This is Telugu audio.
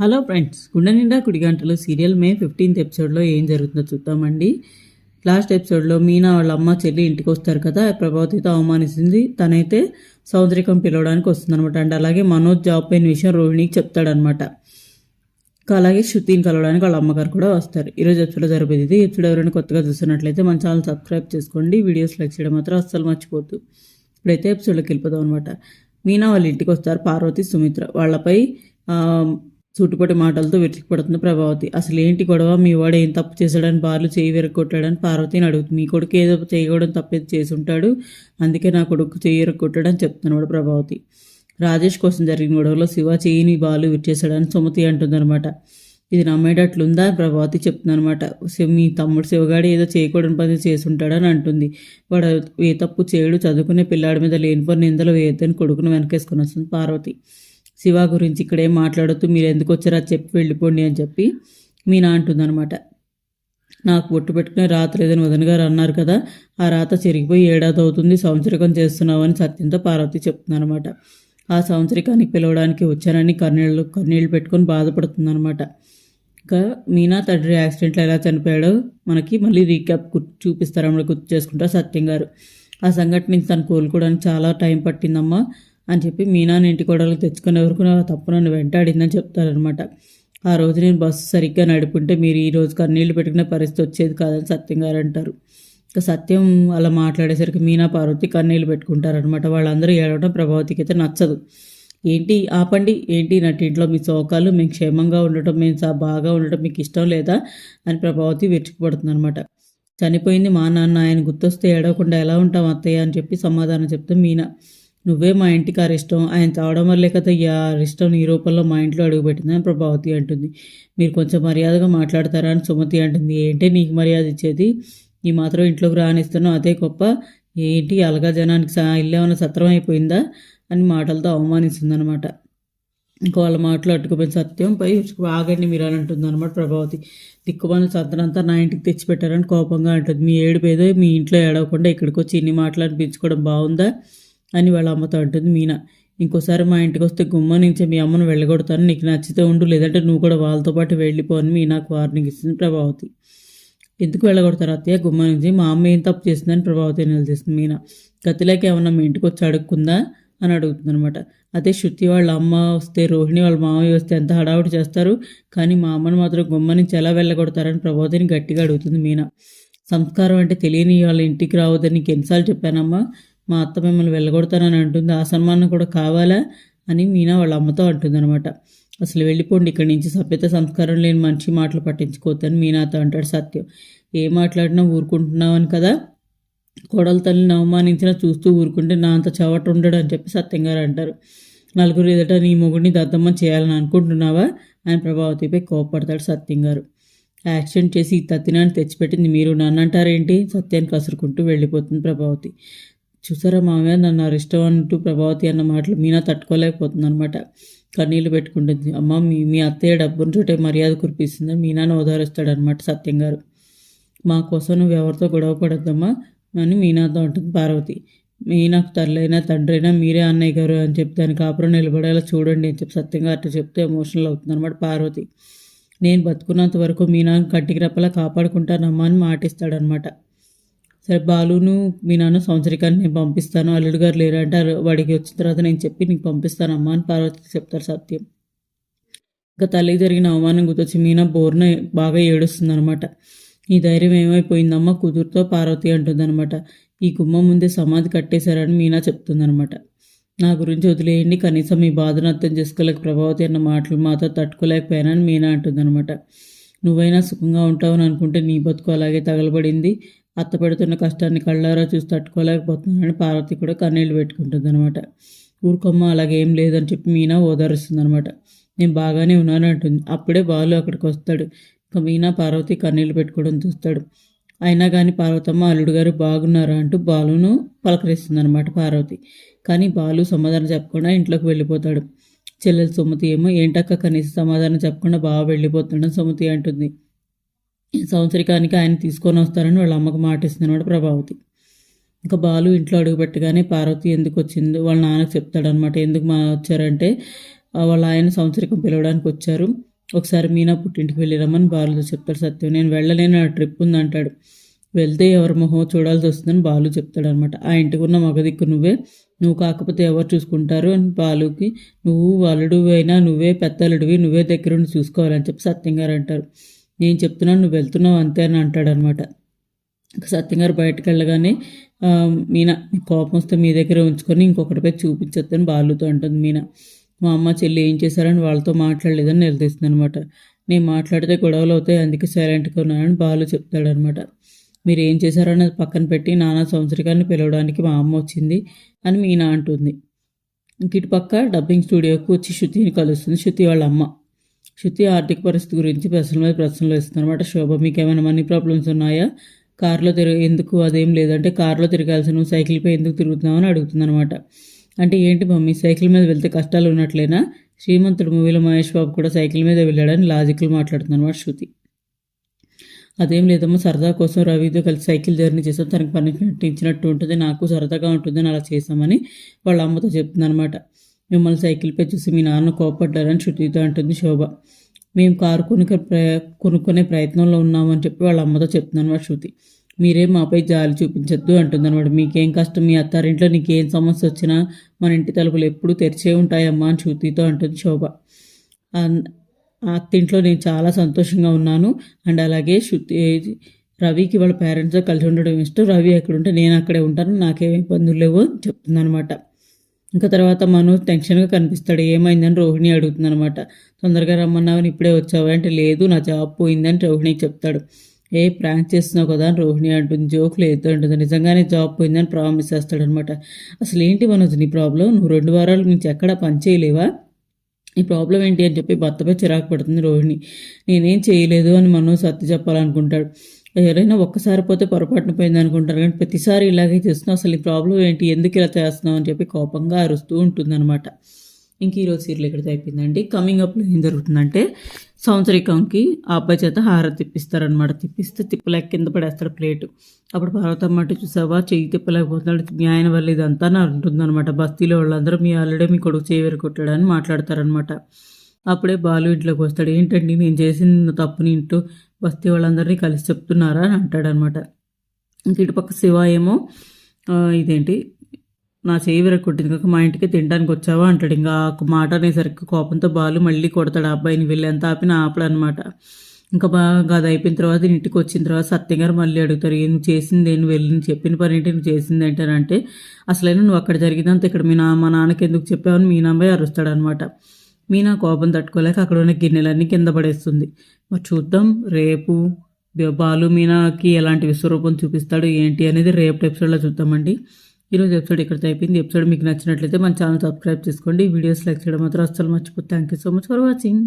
హలో ఫ్రెండ్స్ గుండె నిండా కుడి గంటలు సీరియల్ మే ఫిఫ్టీన్త్ ఎపిసోడ్లో ఏం జరుగుతుందో చూద్దామండి. లాస్ట్ ఎపిసోడ్లో మీనా వాళ్ళ అమ్మ చెల్లి ఇంటికి వస్తారు కదా ప్రభావతితో అవమానిస్తుంది. తనైతే సౌందర్యకం పిలవడానికి వస్తుందనమాట అండ్ అలాగే మనోజ్ జాబ్ పోయిన విషయం రోహిణికి చెప్తాడనమాట అలాగే శృతిని కలవడానికి వాళ్ళ అమ్మగారు కూడా వస్తారు. ఈరోజు ఎపిసోడ్ జరిపేది ఇది. ఎపిసోడ్ ఎవరైనా కొత్తగా చూస్తున్నట్లయితే మన ఛానల్ సబ్స్క్రైబ్ చేసుకోండి. వీడియోస్ లైక్ చేయడం మాత్రం అస్సలు మర్చిపోద్దు ఇప్పుడైతే ఎపిసోడ్లోకి వెళ్ళిపోదాం అనమాట మీనా వాళ్ళ ఇంటికి వస్తారు. పార్వతి సుమిత్ర వాళ్ళపై చుట్టుపటి మాటలతో వెతికిపడుతుంది ప్రభావతి. అసలు ఏంటి గొడవ? మీ వాడు ఏం తప్పు చేశాడని బార్లు చేయి విరగొట్టాడని పార్వతిని అడుగుతుంది. మీ కొడుకు ఏదో చేయకూడదు తప్పేది చేసి ఉంటాడు అందుకే నా కొడుకు చేయి విరగొట్టాడని చెప్తున్నాడు ప్రభావతి. రాజేష్ కోసం జరిగిన గొడవలో శివ చేయిని బాలు విచ్చేశాడని సుమతి అంటుందన్నమాట. ఇది నమ్మేటట్లుందా? ప్రభావతి చెప్తుందనమాట శివ- మీ తమ్ముడు శివగాడు ఏదో చేయకూడని పని చేసుంటాడని అంటుంది. వాడు ఏ తప్పు చేయడు. చదువుకునే పిల్లాడి మీద లేనిపోని నిందలు వేయద్దని కొడుకును వెనకేసుకొని వస్తుంది పార్వతి. శివ గురించి ఇక్కడేం మాట్లాడొద్దు మాట్లాడుతూ మీరు ఎందుకు వచ్చారా చెప్పి వెళ్ళిపోండి అని చెప్పి మీనా అంటుందన్నమాట. నాకు బొట్టు పెట్టుకునే రాత లేదని వదన గారు అన్నారు కదా ఆ రాత చెరిగిపోయి ఏడాది అవుతుంది సంవత్సరం చేస్తున్నావు అని సత్యంతో పార్వతి చెప్తుందన్నమాట. ఆ సంవత్సరికానికి పిలవడానికి వచ్చానని కన్నీళ్ళు కన్నీళ్ళు పెట్టుకొని బాధపడుతుందన్నమాట. ఇంకా మీనా తండ్రి యాక్సిడెంట్లో ఎలా చనిపోయాడో మనకి మళ్ళీ రీక్యాప్ గుర్తు చూపిస్తారన్నమాట గుర్తు చేసుకుంటారు సత్యం గారు. ఆ సంఘటన నుంచి తను కోలుకోవడానికి చాలా టైం పట్టిందమ్మా. అని చెప్పి మీనాని ఇంటి కోడలకు తెచ్చుకునే వరకు నా తప్పు నన్ను వెంటాడిందని చెప్తారనమాట ఆ రోజు నేను బస్సు సరిగ్గా నడుపుంటే మీరు ఈ రోజు కన్నీళ్ళు పెట్టుకునే పరిస్థితి వచ్చేది కాదని సత్యం గారు అంటారు. ఇంకా సత్యం అలా మాట్లాడేసరికి మీనా పార్వతి కన్నీళ్ళు పెట్టుకుంటారనమాట వాళ్ళందరూ ఏడవడం ప్రభావతికి అయితే నచ్చదు. ఏంటి ఆపండి ఏంటి నటింట్లో మీ శోకాలు మేము క్షేమంగా ఉండటం మేము సా బాగా ఉండటం మీకు ఇష్టం లేదా అని ప్రభావతి విరుచుకుపడుతుంది అనమాట చనిపోయింది మా నాన్న ఆయన గుర్తొస్తే ఏడవకుండా ఎలా ఉంటాం అత్తయ్య అని చెప్పి సమాధానం చెప్తే మీనా. నువ్వే మా ఇంటికి అరిష్టం ఆయన తావడం వల్లే కదా ఈ అరిష్టం నీ రూపంలో మా ఇంట్లో అడుగుపెట్టిందని ప్రభావతి అంటుంది. మీరు కొంచెం మర్యాదగా మాట్లాడతారా అని సుమతి అంటుంది. ఏంటి నీకు మర్యాద ఇచ్చేది? ఈ మాత్రం ఇంట్లోకి రానిస్తున్నావు అదే గొప్ప. ఏంటి అలగా జనానికి సా ఇల్లు ఏమైనా సత్రం అయిపోయిందా? అని మాటలతో అవమానిస్తుందన్నమాట. ఇంకా వాళ్ళ మాటలు అట్టుకుపోయిన సత్యం పై ఆగండి మీరు అని అంటుంది అనమాట ప్రభావతి. దిక్కుమాల సత్తనంతా నా ఇంటికి తెచ్చిపెట్టారని కోపంగా అంటుంది. మీ ఏడు పేద మీ ఇంట్లో ఏడవకుండా ఇక్కడికి వచ్చి ఇన్ని మాటలు అనిపించుకోవడం బాగుందా? అని వాళ్ళ అమ్మతో అంటుంది మీనా. ఇంకోసారి మా ఇంటికి వస్తే గుమ్మ నుంచి మీ అమ్మను వెళ్ళగొడతాను. నీకు నచ్చితే ఉండు లేదంటే నువ్వు కూడా వాళ్ళతో పాటు వెళ్ళిపో అని మీనాకు వార్నింగ్ ఇస్తుంది ప్రభావతి. ఎందుకు వెళ్ళగొడతారు అత్తయ్య? గుమ్మ నుంచి మా అమ్మ ఏం తప్పు చేసిందని ప్రభావతి నిలదీస్తుంది మీనా. కత్తిలేక ఏమన్నా మీ ఇంటికి వచ్చి అడుక్కుందా అని అడుగుతుంది అనమాట అదే శృతి వాళ్ళ అమ్మ వస్తే రోహిణి వాళ్ళ మామయ్య వస్తే ఎంత హడావుడి చేస్తారు? కానీ మా అమ్మను మాత్రం గుమ్మ నుంచి ఎలా వెళ్ళగొడతారని ప్రభావతిని గట్టిగా అడుగుతుంది మీనా. సంస్కారం అంటే తెలియని వాళ్ళ ఇంటికి రావద్దని నీకు ఎన్నిసార్లు చెప్పానమ్మా? మా అత్త మిమ్మల్ని వెళ్ళగొడతానని అంటుంది. ఆ సన్మానం కూడా కావాలా అని మీనా వాళ్ళ అమ్మతో అంటుందన్నమాట. అసలు వెళ్ళిపోండి ఇక్కడి నుంచి. సభ్యత సంస్కారం లేని మనిషి మాటలు పట్టించుకోవద్దని మీనాతో అంటాడు సత్యం. ఏ మాట్లాడినా ఊరుకుంటున్నావని కదా? కోడల తల్లిని అవమానించినా చూస్తూ ఊరుకుంటే నా అంత చవట ఉండడు అని చెప్పి సత్యం గారు అంటారు. నలుగురు ఎదుట నీ మొగుడిని దద్దమ్మ చేయాలని అనుకుంటున్నావా అని ప్రభావతిపై కోపడతాడు సత్యం గారు. యాక్సిడెంట్ చేసి ఈ తత్తినాన్ని తెచ్చిపెట్టింది మీరు నన్ను అంటారేంటి సత్యాన్ని కసురుకుంటూ వెళ్ళిపోతుంది ప్రభావతి. చూసారా మామయ్య? నన్ను అరిష్టం అంటూ ప్రభావతి అన్న మాటలు మీనా తట్టుకోలేకపోతుంది అనమాట కన్నీళ్ళు పెట్టుకుంటుంది. అమ్మ మీ మీ అత్తయ్య డబ్బును చూటే మర్యాద కురిపిస్తుందని మీనాను ఓదారుస్తాడనమాట సత్యం గారు. మా కోసం నువ్వు ఎవరితో గొడవ పడద్దమ్మా అని మీనాతో అంటుంది పార్వతి. మీనాకు తల్లైనా తండ్రైనా మీరే అన్నయ్య గారు అని చెప్పి దాని కాపురం నిలబడేలా చూడండి అని చెప్పి సత్యంగా అట్లా చెప్తే ఎమోషనల్ అవుతుంది అనమాట పార్వతి. నేను బతుకున్నంత వరకు మీనాను కంటికి రెప్పలా కాపాడుకుంటానమ్మా అని మాటిస్తాడనమాట సరే బాలును మీ నాన్న సంవత్సరికాన్ని నేను పంపిస్తాను. అల్లుడు గారు లేరు వాడికి వచ్చిన తర్వాత నేను చెప్పి నీకు పంపిస్తానమ్మా అని పార్వతికి చెప్తారు సత్యం. ఇంకా తల్లికి జరిగిన అవమానం గుర్తొచ్చి మీనా బోర్న బాగా ఏడుస్తుంది అనమాట ఈ ధైర్యం ఏమైపోయిందమ్మా? కూతురుతో పార్వతి అంటుందన్నమాట. ఈ గుమ్మం ముందే సమాధి కట్టేశారని మీనా చెప్తుందనమాట నా గురించి వదిలేయండి. కనీసం మీ బాధను అర్థం చేసుకోలేక ప్రభావతి అన్న మాటలు మాతో తట్టుకోలేకపోయానని మీనా అంటుందన్నమాట. నువ్వైనా సుఖంగా ఉంటావని అనుకుంటే నీ బతుకు అలాగే తగలబడింది. అత్త పెడుతున్న కష్టాన్ని కళ్ళారా చూసి తట్టుకోలేకపోతున్నానని పార్వతి కూడా కన్నీళ్ళు పెట్టుకుంటుంది అనమాట ఊరుకొమ్మ అలాగేం లేదని చెప్పి మీనా ఓదారుస్తుంది అనమాట నేను బాగానే ఉన్నాను అంటుంది. అప్పుడే బాలు అక్కడికి వస్తాడు. ఇంకా మీనా పార్వతి కన్నీళ్ళు పెట్టుకోవడం చూస్తాడు. అయినా కానీ పార్వతమ్మ అల్లుడు గారు బాగున్నారా అంటూ బాలును పలకరిస్తుంది అనమాట పార్వతి. కానీ బాలు సమాధానం చెప్పకుండా ఇంట్లోకి వెళ్ళిపోతాడు. చెల్లెలు సుమతి ఏమో ఏంటక్క కనీసం సమాధానం చెప్పకుండా బాగా వెళ్ళిపోతున్నాడు సుమతి అంటుంది. సంవత్సరికానికి ఆయన తీసుకొని వస్తారని వాళ్ళ అమ్మకు మాట అనమాట ప్రభావతి. ఇంకా బాలు ఇంట్లో అడుగుపెట్టగానే పార్వతి ఎందుకు వచ్చిందో? వాళ్ళ నాన్నకు చెప్తాడనమాట ఎందుకు మా వచ్చారంటే వాళ్ళ ఆయన సంవత్సరికం పిలవడానికి వచ్చారు. ఒకసారి మీనా పుట్టింటికి వెళ్ళి రమ్మని బాలుతో చెప్తాడు సత్యం. నేను వెళ్ళలేను నా ట్రిప్ ఉందంటాడు. వెళ్తే ఎవరి మొహం చూడాల్సి వస్తుందని బాలు చెప్తాడు అనమాట ఆ ఇంటికి ఉన్న మగదిక్కు నువ్వే. నువ్వు కాకపోతే ఎవరు చూసుకుంటారు? అని బాలుకి నువ్వు అల్లుడు అయినా నువ్వే పెద్దలుడివి నువ్వే దగ్గరుండి చూసుకోవాలని చెప్పి సత్యం గారు అంటారు. నేను చెప్తున్నాను నువ్వు వెళ్తున్నావు అంతే అని అంటాడనమాట. సత్యంగారు సత్యం గారు బయటకు వెళ్ళగానే మీనా కోపం వస్తే మీ దగ్గర ఉంచుకొని ఇంకొకటిపై చూపించొద్దని బాలుతో అంటుంది మీనా. మా అమ్మ చెల్లి ఏం చేశారని వాళ్ళతో మాట్లాడలేదని నిలదీస్తుంది అనమాట నేను మాట్లాడితే గొడవలు అవుతాయి అందుకే సైలెంట్గా ఉన్నానని బాలు చెప్తాడనమాట. మీరు ఏం చేశారని పక్కన పెట్టి నానా సంవత్సరికాన్ని పిలవడానికి మా అమ్మ వచ్చింది అని మీనా అంటుంది. ఇంక ఇటు పక్క డబ్బింగ్ స్టూడియోకి వచ్చి శృతిని కలుస్తుంది. శృతి వాళ్ళ అమ్మ. శృతి ఆర్థిక పరిస్థితి గురించి ప్రశ్నల మీద ప్రశ్నలు వేస్తుంది శోభ మీకు ఏమైనా మనీ ప్రాబ్లమ్స్ ఉన్నాయా? కారులో తిరగ ఎందుకు? అదేం లేదంటే కారులో తిరగాల్సి నువ్వు సైకిల్పై ఎందుకు తిరుగుతున్నావు అని అడుగుతుందనమాట అంటే ఏంటి మమ్మీ సైకిల్ మీద వెళ్తే కష్టాలు ఉన్నట్లేనా? శ్రీమంతుడు మూవీలో మహేష్ బాబు కూడా సైకిల్ మీద వెళ్ళాడని లాజిక్లు మాట్లాడుతుందన్నమాట శృతి. అదేం లేదమ్మా సరదా కోసం రవితో కలిసి సైకిల్ జర్నీ చేసాం తనకు పనిష్మెంట్ ఇచ్చినట్టు ఉంటుంది నాకు సరదాగా ఉంటుందని అలా చేసామని వాళ్ళ అమ్మతో చెప్తుందనమాట మిమ్మల్ని సైకిల్పై చూసి మీ నాన్న కోపడ్డారని శృతితో అంటుంది శోభ. మేము కారు కొనుక కొనుక్కునే ప్రయత్నంలో ఉన్నామని చెప్పి వాళ్ళ అమ్మతో చెప్తున్నాను వాడు శృతి. మీరే మాపై జాలి చూపించొద్దు అంటుందన్నమాట. మీకేం కష్టం? మీ అత్తారింట్లో నీకేం సమస్య వచ్చినా మన ఇంటి తలుపులు ఎప్పుడూ తెరిచే ఉంటాయమ్మా అని శృతితో అంటుంది శోభ. అత్తింట్లో నేను చాలా సంతోషంగా ఉన్నాను. అండ్ అలాగే శృతి రవికి వాళ్ళ పేరెంట్స్తో కలిసి ఉండడం ఇష్టం. రవి ఎక్కడుంటే నేను అక్కడే ఉంటాను. నాకేం ఇబ్బందులు లేవు అని ఇంకా తర్వాత మను టెన్షన్గా కనిపిస్తాడు. ఏమైందని రోహిణి అడుగుతుంది అనమాట తొందరగా రమ్మన్నావని ఇప్పుడే వచ్చావా? అంటే లేదు నా జాబ్ పోయిందని రోహిణి చెప్తాడు. ఏ ప్రాంక్ చేస్తున్నావు కదా అని రోహిణి అంటుంది. జోక్ లేదు అంటుంది. నిజంగానే జాబ్ పోయిందని ప్రామిస్ చేస్తాడు అనమాట అసలు ఏంటి మనోజ్ నీ ప్రాబ్లం? నువ్వు రెండు వారాల నుంచి ఎక్కడ పని చేయలేవా? ఈ ప్రాబ్లం ఏంటి? అని చెప్పి భర్తపై చిరాకు పడుతుంది రోహిణి. నేనేం చేయలేదు అని మనోజ్ సత్తి చెప్పాలనుకుంటాడు. ఎవరైనా ఒక్కసారి పోతే పొరపాటున పోయింది అనుకుంటారు కానీ ప్రతిసారి ఇలాగే చేస్తున్నావు అసలు ఈ ప్రాబ్లం ఏంటి? ఎందుకు ఇలా చేస్తున్నావు అని చెప్పి కోపంగా అరుస్తూ ఉంటుందన్నమాట. ఇంక ఈరోజు సీరియల్ ఇక్కడితో అయిపోయిందండి. కమింగ్ అప్లో ఏం జరుగుతుందంటే సంవత్సరికంకి ఆ అబ్బాయి చేత హార తిప్పిస్తారనమాట తిప్పిస్తే తిప్పలేక కింద పడేస్తాడు ప్లేటు. అప్పుడు పర్వతం అంటే చూసావా? చెయ్యి తిప్పలేకపోతున్నాడు. మీ ఆయన వల్ల ఇదంతా అని అంటుందన్నమాట బస్తీలో వాళ్ళందరూ మీ ఆల్రెడీ మీ కొడుకు చేయి వేరుకొట్టాడని మాట్లాడతారనమాట అప్పుడే బాలు ఇంట్లోకి వస్తాడు. ఏంటండి? నేను చేసిన తప్పుని ఇంట్లో బస్తీ వాళ్ళందరినీ కలిసి చెప్తున్నారా అని అంటాడనమాట. ఇంక ఇటుపక్క శివ ఏమో ఇదేంటి నా చేయి విరగొట్టింది కాక మా ఇంటికి తినడానికి వచ్చావా అంటాడు. ఇంకా ఆ మాట అనేసరికి కోపంతో బాలు మళ్ళీ కొడతాడు ఆ అబ్బాయిని వెళ్ళి ఎంత ఆపిన ఆపడనమాట. ఇంకా బాగా అది అయిపోయిన తర్వాత ఇంటికి వచ్చిన తర్వాత సత్యం గారు మళ్ళీ అడుగుతారు ఏం చేసింది నేను వెళ్ళి చెప్పిన పని ఏంటి నువ్వు చేసింది ఏంటంటే అసలైనా నువ్వు అక్కడ జరిగిందంత ఇక్కడ మీ నా మా నాన్నకి ఎందుకు చెప్పావని మీ నాన్నపై అరుస్తాడనమాట. మీనా కోపం తట్టుకోలేక అక్కడ ఉన్న గిన్నెలన్నీ కింద పడేస్తుంది. మరి చూద్దాం రేపు బాలు మీనాకి ఎలాంటి విశ్వరూపం చూపిస్తాడు ఏంటి అనేది రేపు ఎపిసోడ్లో చూద్దామండి. ఈరోజు ఎపిసోడ్ ఇక్కడ అయిపోయింది. ఎపిసోడ్ మీకు నచ్చినట్లయితే మన ఛానల్ సబ్స్క్రైబ్ చేసుకోండి. వీడియోస్ లైక్ చేయడం మాత్రం అస్సలు మర్చిపోతే thank you so much for watching